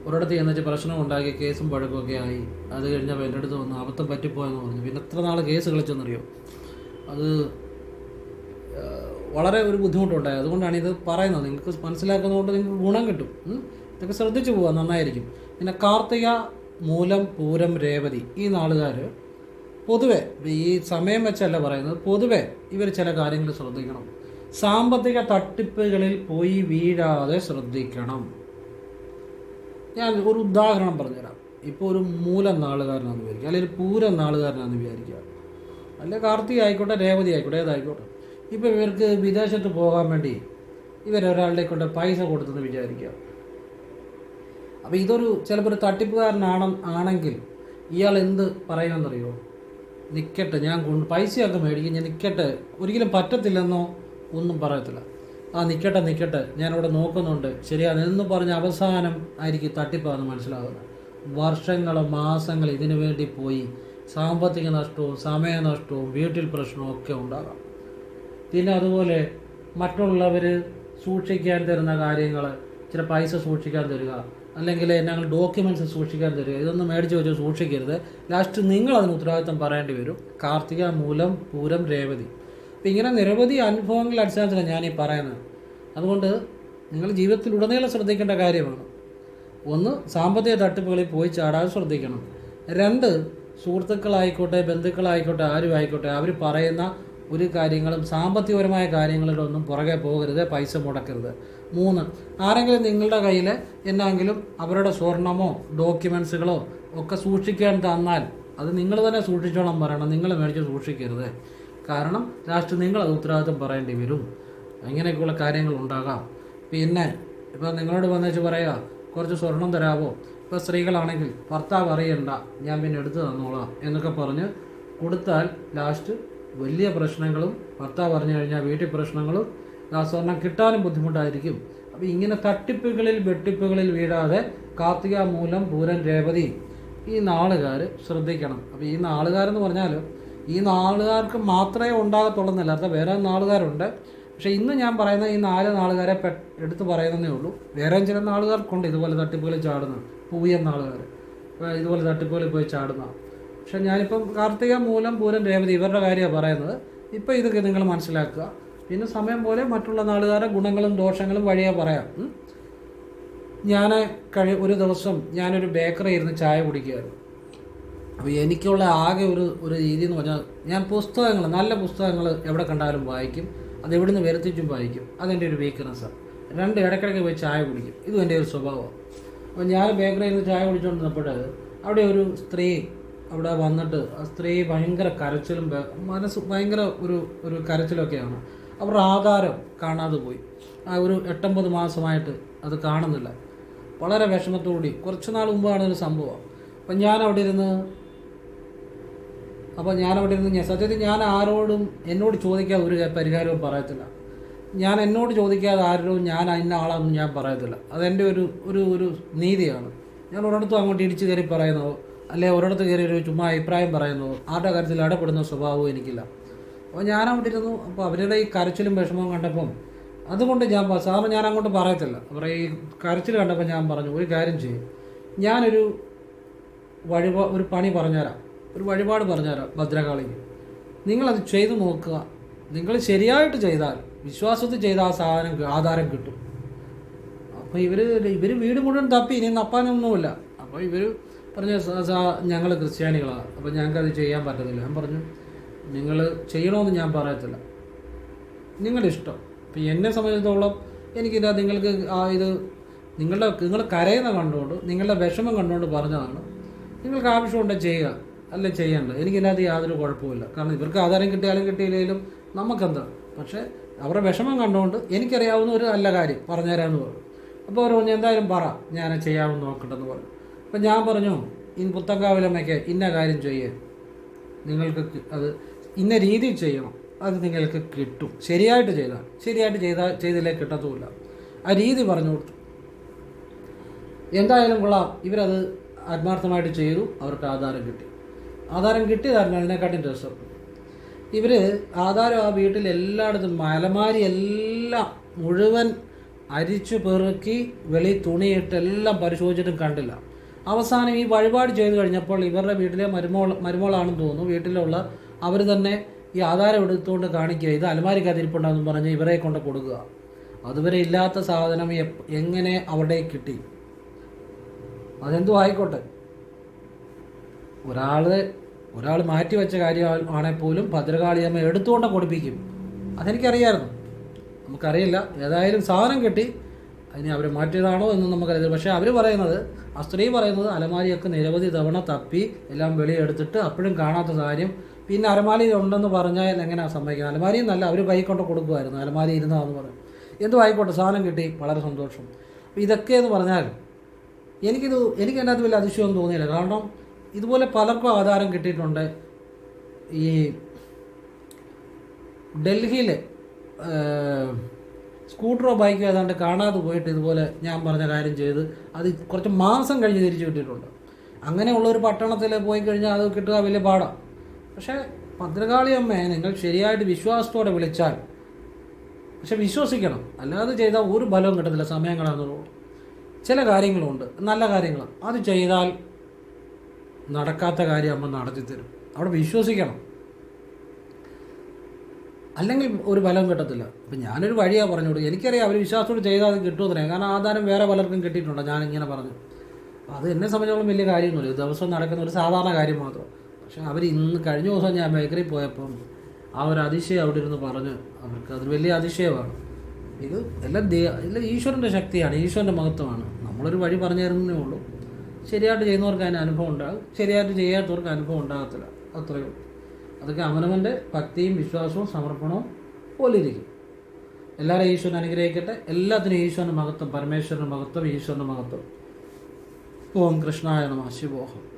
ഒരിടത്ത് ചെന്നിട്ട് പ്രശ്നം ഉണ്ടാക്കി കേസും വഴക്കുമൊക്കെ ആയി. അത് കഴിഞ്ഞപ്പോൾ എന്റെ അടുത്ത് വന്ന് അബദ്ധം പറ്റിപ്പോയെന്ന് പറഞ്ഞു. പിന്നെ എത്ര നാൾ കേസ് കളിച്ചെന്നറിയോ? അത് വളരെ ഒരു ബുദ്ധിമുട്ടുണ്ടായി. അതുകൊണ്ടാണ് ഇത് പറയുന്നത്. നിങ്ങൾക്ക് മനസ്സിലാക്കുന്നതുകൊണ്ട് നിങ്ങൾക്ക് ഗുണം കിട്ടും. ഇതൊക്കെ ശ്രദ്ധിച്ചു പോകാം നന്നായിരിക്കും. പിന്നെ കാർത്തിക മൂലം പൂരം രേവതി. ഈ നാളുകാർ പൊതുവെ ഈ സമയം വെച്ചല്ല പറയുന്നത് പൊതുവെ ഇവർ ചില കാര്യങ്ങൾ ശ്രദ്ധിക്കണം. സാമ്പത്തിക തട്ടിപ്പുകളിൽ പോയി വീഴാതെ ശ്രദ്ധിക്കണം. ഞാൻ ഒരു ഉദാഹരണം പറഞ്ഞുതരാം. ഇപ്പോൾ ഒരു മൂലം നാളുകാരനാണെന്ന് വിചാരിക്കുക. അല്ലെങ്കിൽ ഒരു പൂരം നാളുകാരനാണെന്ന് വിചാരിക്കുക. അല്ലെ കാർത്തിക ആയിക്കോട്ടെ രേവതി ആയിക്കോട്ടെ ഏതായിക്കോട്ടെ. ഇപ്പോൾ ഇവർക്ക് വിദേശത്ത് പോകാൻ വേണ്ടി ഇവരൊരാളുടെ കൊണ്ട് പൈസ കൊടുത്തെന്ന് വിചാരിക്കുക. അപ്പോൾ ഇതൊരു ചിലപ്പോൾ ഒരു തട്ടിപ്പുകാരനാണ് ആണെങ്കിൽ ഇയാൾ എന്ത് പറയുമെന്നറിയോ? നിൽക്കട്ടെ ഞാൻ കൊണ്ട് പൈസയൊക്കെ മേടിക്കും ഞാൻ നിൽക്കട്ടെ ഒരിക്കലും പറ്റത്തില്ലെന്നോ? ഒന്നും പറയത്തില്ല. ആ നിൽക്കട്ടെ നിൽക്കട്ടെ ഞാനിവിടെ നോക്കുന്നുണ്ട്. ശരിയാണ് എന്ന് പറഞ്ഞ അവസാനം ആയിരിക്കും തട്ടിപ്പാന്ന് മനസ്സിലാകുന്നത്. വർഷങ്ങൾ മാസങ്ങൾ ഇതിനു വേണ്ടി പോയി സാമ്പത്തിക നഷ്ടവും സമയനഷ്ടവും വീട്ടിൽ പ്രശ്നവും ഒക്കെ ഉണ്ടാകാം. പിന്നെ അതുപോലെ മറ്റുള്ളവർ സൂക്ഷിക്കാൻ തരുന്ന കാര്യങ്ങൾ ചില പൈസ സൂക്ഷിക്കാൻ തരിക അല്ലെങ്കിൽ ഞങ്ങൾ ഡോക്യുമെന്റ്സ് സൂക്ഷിക്കാൻ തരിക ഇതൊന്നും മേടിച്ച് വെച്ച് സൂക്ഷിക്കരുത്. ലാസ്റ്റ് നിങ്ങൾ അതിന് ഉത്തരവാദിത്തം പറയേണ്ടി വരും. കാർത്തിക മൂലം പൂരം രേവതി. അപ്പം ഇങ്ങനെ നിരവധി അനുഭവങ്ങളുടെ അടിസ്ഥാനത്തിലാണ് ഞാനീ പറയുന്നത്. അതുകൊണ്ട് നിങ്ങൾ ജീവിതത്തിൽ ഉടനീളം ശ്രദ്ധിക്കേണ്ട കാര്യമാണ്. ഒന്ന് സാമ്പത്തിക തട്ടിപ്പുകളിൽ പോയി ചാടാതെ ശ്രദ്ധിക്കണം. രണ്ട് സുഹൃത്തുക്കളായിക്കോട്ടെ ബന്ധുക്കളായിക്കോട്ടെ ആരും ആയിക്കോട്ടെ അവർ പറയുന്ന ഒരു കാര്യങ്ങളും സാമ്പത്തികപരമായ കാര്യങ്ങളിലൊന്നും പുറകെ പോകരുത് പൈസ മുടക്കരുത്. മൂന്ന് ആരെങ്കിലും നിങ്ങളുടെ കയ്യിൽ എന്നാങ്കിലും അവരുടെ സ്വർണമോ ഡോക്യുമെൻസുകളോ ഒക്കെ സൂക്ഷിക്കാൻ തന്നാൽ അത് നിങ്ങൾ തന്നെ സൂക്ഷിച്ചോളം പറയണം. നിങ്ങൾ മേടിച്ച് സൂക്ഷിക്കരുത്. കാരണം ലാസ്റ്റ് നിങ്ങൾ അത് ഉത്തരവാദിത്വം പറയേണ്ടി വരും. അങ്ങനെയൊക്കെയുള്ള കാര്യങ്ങൾ ഉണ്ടാകാം. പിന്നെ ഇപ്പം നിങ്ങളോട് വന്നേച്ച് പറയുക കുറച്ച് സ്വർണം തരാമോ ഇപ്പോൾ സ്ത്രീകളാണെങ്കിൽ ഭർത്താവ് അറിയണ്ട ഞാൻ പിന്നെ എടുത്തു തന്നോളാം എന്നൊക്കെ പറഞ്ഞ് കൊടുത്താൽ ലാസ്റ്റ് വലിയ പ്രശ്നങ്ങളും ഭർത്താവ് പറഞ്ഞു കഴിഞ്ഞാൽ വീട്ടിൽ പ്രശ്നങ്ങളും ആ സ്വർണം കിട്ടാനും ബുദ്ധിമുട്ടായിരിക്കും. അപ്പോൾ ഇങ്ങനെ തട്ടിപ്പുകളിൽ വെട്ടിപ്പുകളിൽ വീഴാതെ കാർത്തിക മൂലം പൂരൻ രേവതി ഈ നാളുകാർ ശ്രദ്ധിക്കണം. അപ്പോൾ ഈ നാളുകാരെന്ന് പറഞ്ഞാൽ ഈ നാളുകാർക്ക് മാത്രമേ ഉണ്ടാകത്തുള്ളെന്നല്ല അർത്ഥം വേറെ നാളുകാരുണ്ട്. പക്ഷേ ഇന്ന് ഞാൻ പറയുന്ന ഈ നാല് നാളുകാരെ പെ എടുത്ത് പറയുന്നതേ ഉള്ളൂ. വേറെ ചില നാളുകാർക്കുണ്ട് ഇതുപോലെ തട്ടിപ്പുകളിൽ ചാടുന്ന പൂയൻ നാളുകാർ ഇതുപോലെ തട്ടിപ്പുകളിൽ പോയി ചാടുന്ന. പക്ഷെ ഞാനിപ്പം കാർത്തിക മൂലം പൂരം രേവതി ഇവരുടെ കാര്യമാണ് പറയുന്നത്. ഇപ്പോൾ ഇതൊക്കെ നിങ്ങൾ മനസ്സിലാക്കുക. പിന്നെ സമയം പോലെ മറ്റുള്ള നാളുകാരുടെ ഗുണങ്ങളും ദോഷങ്ങളും വഴിയെ പറയാം. ഞാൻ കഴി ഒരു ദിവസം ഞാനൊരു ബേക്കറി ഇരുന്ന് ചായ കുടിക്കുകയായിരുന്നു. അപ്പോൾ എനിക്കുള്ള ആകെ ഒരു ഒരു രീതി എന്ന് പറഞ്ഞാൽ ഞാൻ പുസ്തകങ്ങൾ നല്ല പുസ്തകങ്ങൾ എവിടെ കണ്ടാലും വായിക്കും. അത് എവിടുന്ന് വരുത്തിച്ചും വായിക്കും. അതെന്റെ ഒരു വീക്ക്നെസ്സാണ് രണ്ട് ഇടയ്ക്കിടയ്ക്ക് പോയി ചായ കുടിക്കും. ഇതും എന്റെ ഒരു സ്വഭാവമാണ് അപ്പോൾ ഞാൻ ബേക്കറിയിൽ നിന്ന് ചായ കുടിച്ചുകൊണ്ടിരുന്നപ്പോൾ അവിടെ ഒരു സ്ത്രീ അവിടെ വന്നിട്ട് ആ സ്ത്രീ ഭയങ്കര കരച്ചിലും മനസ്സ് ഭയങ്കര ഒരു ഒരു കരച്ചിലൊക്കെയാണ്. അവരുടെ ആധാരം കാണാതെ പോയി. ആ ഒരു എട്ടൊമ്പത് മാസമായിട്ട് അത് കാണുന്നില്ല. വളരെ വിഷമത്തോടുകൂടി കുറച്ച് നാൾ മുമ്പാണ് ഒരു സംഭവം. അപ്പം ഞാൻ അവിടെ ഇരുന്ന് അപ്പോൾ ഞാൻ അവിടെ ഇരുന്ന് ഞാൻ സത്യത്തിൽ ഞാൻ ആരോടും എന്നോട് ചോദിക്കാതെ ഒരു പരിഹാരവും പറയത്തില്ല. ഞാൻ എന്നോട് ചോദിക്കാതെ ആരോടും ഞാൻ ഇന്ന ആളാണെന്ന് ഞാൻ പറയത്തില്ല. അതെന്റെ ഒരു ഒരു ഒരു നീതിയാണ്. ഞാൻ ഒരിടത്തും അങ്ങോട്ട് ഇടിച്ചു കയറി പറയുന്നതോ അല്ലെ ഒരിടത്ത് കയറി ഒരു ചുമ്മാ അഭിപ്രായം പറയുന്നതോ ആരുടെ കാര്യത്തിൽ ഇടപെടുന്ന സ്വഭാവവും എനിക്കില്ല. അപ്പോൾ ഞാൻ അവിടെ ഇരുന്നു. അപ്പോൾ അവരുടെ ഈ കരച്ചിലും വിഷമവും കണ്ടപ്പം അതുകൊണ്ട് ഞാൻ സാറിന് സാറ് ഞാൻ അങ്ങോട്ട് പറയത്തില്ല. അവരുടെ ഈ കരച്ചിൽ കണ്ടപ്പോൾ ഞാൻ പറഞ്ഞു ഒരു കാര്യം ചെയ്യും. ഞാനൊരു വഴിപാ ഒരു പണി പറഞ്ഞുതരാം. ഒരു വഴിപാട് പറഞ്ഞുതരാം ഭദ്രകാളിക്ക്. നിങ്ങളത് ചെയ്തു നോക്കുക. നിങ്ങൾ ശരിയായിട്ട് ചെയ്താൽ വിശ്വാസത്തിൽ ചെയ്ത ആ സാധനം ആധാരം കിട്ടും. അപ്പോൾ ഇവർ ഇവർ വീട് മുഴുവൻ തപ്പി ഇനി നപ്പാനൊന്നുമില്ല അപ്പോൾ ഇവർ പറഞ്ഞ ഞങ്ങൾ ക്രിസ്ത്യാനികളാണ് അപ്പോൾ ഞങ്ങൾക്കത് ചെയ്യാൻ പറ്റത്തില്ല. ഞാൻ പറഞ്ഞു നിങ്ങൾ ചെയ്യണമെന്ന് ഞാൻ പറയത്തില്ല. നിങ്ങളുടെ ഇഷ്ടം ഇപ്പം എന്നെ സംബന്ധിച്ചിടത്തോളം എനിക്കിത് നിങ്ങൾക്ക് ആ ഇത് നിങ്ങളുടെ നിങ്ങൾ കരയുന്ന കണ്ടുകൊണ്ട് നിങ്ങളുടെ വിഷമം കണ്ടുകൊണ്ട് പറഞ്ഞതാണ്. നിങ്ങൾക്ക് ആവശ്യമുണ്ടെങ്കിൽ ചെയ്യുക. അല്ല ചെയ്യേണ്ടത് എനിക്കതിനകത്ത് യാതൊരു കുഴപ്പമില്ല കാരണം ഇവർക്ക് ആധാരം കിട്ടിയാലും കിട്ടിയില്ലെങ്കിലും നമുക്കെന്താ? പക്ഷേ അവരുടെ വിഷമം കണ്ടുകൊണ്ട് എനിക്കറിയാവുന്ന ഒരു നല്ല കാര്യം പറഞ്ഞുതരാമെന്ന് പറഞ്ഞു. അപ്പോൾ അവർ പറഞ്ഞു എന്തായാലും പറ. ഞാൻ ചെയ്യാമെന്ന് നോക്കട്ടെന്ന് പറഞ്ഞു. അപ്പം ഞാൻ പറഞ്ഞു ഇൻ പുത്തങ്കാവിലമ്മയ്ക്ക് ഇന്ന കാര്യം ചെയ്യേ. നിങ്ങൾക്ക് അത് ഇന്ന രീതിയിൽ ചെയ്യണം. അത് നിങ്ങൾക്ക് കിട്ടും. ശരിയായിട്ട് ചെയ്താൽ ശരിയായിട്ട് ചെയ്താൽ ചെയ്തില്ലേ കിട്ടത്തുമില്ല. ആ രീതി പറഞ്ഞു കൊടുത്തു. എന്തായാലും കൊള്ളാം. ഇവരത് ആത്മാർത്ഥമായിട്ട് ചെയ്തു. അവർക്ക് ആധാരം കിട്ടി. ആധാരം കിട്ടിയതായിരുന്നു അതിനെക്കാട്ടും രസം. ഇവർ ആധാരം ആ വീട്ടിൽ എല്ലായിടത്തും മലമാരി എല്ലാം മുഴുവൻ അരിച്ചു പെറുക്കി വെളി തുണിയിട്ട് എല്ലാം പരിശോധിച്ചിട്ടും കണ്ടില്ല. അവസാനം ഈ വഴിപാട് ചെയ്തു കഴിഞ്ഞപ്പോൾ ഇവരുടെ വീട്ടിലെ മരുമോൾ മരുമോളാണെന്ന് തോന്നുന്നു. വീട്ടിലുള്ള അവർ തന്നെ ഈ ആധാരം എടുത്തുകൊണ്ട് കാണിക്കുക ഇത് അലമാരിക്കകത്തിരിപ്പുണ്ടെന്ന് പറഞ്ഞ് ഇവരെ കൊണ്ട് കൊടുക്കുക. അതുവരെ ഇല്ലാത്ത സാധനം എങ്ങനെ അവിടെ കിട്ടി? അതെന്തോ ആയിക്കോട്ടെ. ഒരാൾ ഒരാൾ മാറ്റി വെച്ച കാര്യം ആണെങ്കിൽ പോലും ഭദ്രകാളിയമ്മ എടുത്തുകൊണ്ട് കൊടുപ്പിക്കും അതെനിക്കറിയായിരുന്നു. നമുക്കറിയില്ല. ഏതായാലും സാധനം കിട്ടി. അതിന് അവർ മാറ്റിയതാണോ എന്ന് നമുക്കറിയില്ല. പക്ഷേ അവർ പറയുന്നത് ആ സ്ത്രീ പറയുന്നത് അലമാരിയൊക്കെ നിരവധി തവണ തപ്പി എല്ലാം വെളിയെടുത്തിട്ട് അപ്പോഴും കാണാത്ത കാര്യം പിന്നെ അലമാരി ഉണ്ടെന്ന് പറഞ്ഞാൽ എങ്ങനെയാണ് സംഭവിക്കുന്നത്? അലമാരി നല്ല അവർ കൈ കൊണ്ട് കൊടുക്കുമായിരുന്നു അലമാരി ഇരുന്നതാന്ന് പറഞ്ഞു. എന്തു ആയിക്കോട്ടെ സാധനം കിട്ടി. വളരെ സന്തോഷം. അപ്പോൾ ഇതൊക്കെ എന്ന് പറഞ്ഞാൽ എനിക്കിത് എനിക്ക് അതിനകത്ത് വലിയ അതിശയമൊന്നും തോന്നിയില്ല. കാരണം ഇതുപോലെ പലർക്കും ആധാരം കിട്ടിയിട്ടുണ്ട് ഈ ഡൽഹിയിലെ സ്കൂട്ടറോ ബൈക്കോ ഏതാണ്ട് കാണാതെ പോയിട്ട് ഇതുപോലെ ഞാൻ പറഞ്ഞ കാര്യം ചെയ്ത് അത് കുറച്ച് മാസം കഴിഞ്ഞ് തിരിച്ചു കിട്ടിയിട്ടുണ്ട്. അങ്ങനെയുള്ള ഒരു പട്ടണത്തിൽ പോയി കഴിഞ്ഞാൽ അത് കിട്ടുക വലിയ പാടാണ് പക്ഷേ ഭദ്രകാളി നിങ്ങൾ ശരിയായിട്ട് വിശ്വാസത്തോടെ വിളിച്ചാൽ പക്ഷെ വിശ്വസിക്കണം. അല്ലാതെ ചെയ്താൽ ഒരു ഫലവും കിട്ടത്തില്ല സമയം കളയാന്നുള്ളൂ ചില കാര്യങ്ങളുണ്ട് നല്ല കാര്യങ്ങൾ. അത് ചെയ്താൽ നടക്കാത്ത കാര്യം അമ്മ നടത്തി തരും. അവിടെ വിശ്വസിക്കണം. അല്ലെങ്കിൽ ഒരു ഫലം കിട്ടത്തില്ല. അപ്പം ഞാനൊരു വഴിയാണ് കൊടുക്കുക എനിക്കറിയാം അവർ വിശ്വാസത്തോട് ചെയ്താൽ അത് കിട്ടുമെന്നറിയാം. കാരണം ആധാരം വേറെ പലർക്കും കിട്ടിയിട്ടുണ്ട്. ഞാനിങ്ങനെ പറഞ്ഞു. അത് എന്നെ സംബന്ധിച്ചോളം വലിയ കാര്യമൊന്നുമില്ല. ദിവസം നടക്കുന്ന ഒരു സാധാരണ കാര്യം മാത്രം. പക്ഷേ അവർ ഇന്ന് കഴിഞ്ഞ ദിവസം ഞാൻ ബേക്കറി പോയപ്പം ആ ഒരു അതിശയം അവിടെ ഇരുന്ന് പറഞ്ഞ് അവർക്ക് അതൊരു വലിയ അതിശയമാണ്. ഇത് എല്ലാം ദേ എല്ലാം ഈശ്വരന്റെ ശക്തിയാണ്. ഈശ്വരന്റെ മഹത്വമാണ്. നമ്മളൊരു വഴി പറഞ്ഞു തരുന്നേ ഉള്ളൂ. ശരിയായിട്ട് ചെയ്യുന്നവർക്ക് അതിന് അനുഭവം ഉണ്ടാകും. ശരിയായിട്ട് ചെയ്യാത്തവർക്ക് അനുഭവം ഉണ്ടാകത്തില്ല. അത്രയേ ഉള്ളൂ. അതൊക്കെ അവനവന്റെ ഭക്തിയും വിശ്വാസവും സമർപ്പണവും പോലിരിക്കും എല്ലാവരും ഈശ്വരൻ അനുഗ്രഹിക്കട്ടെ. എല്ലാത്തിനും ഈശ്വരന്റെ മഹത്വം പരമേശ്വരന്റെ മഹത്വം ഈശ്വരന്റെ മഹത്വം. ഓം കൃഷ്ണായ നമ. ശിവോഹം.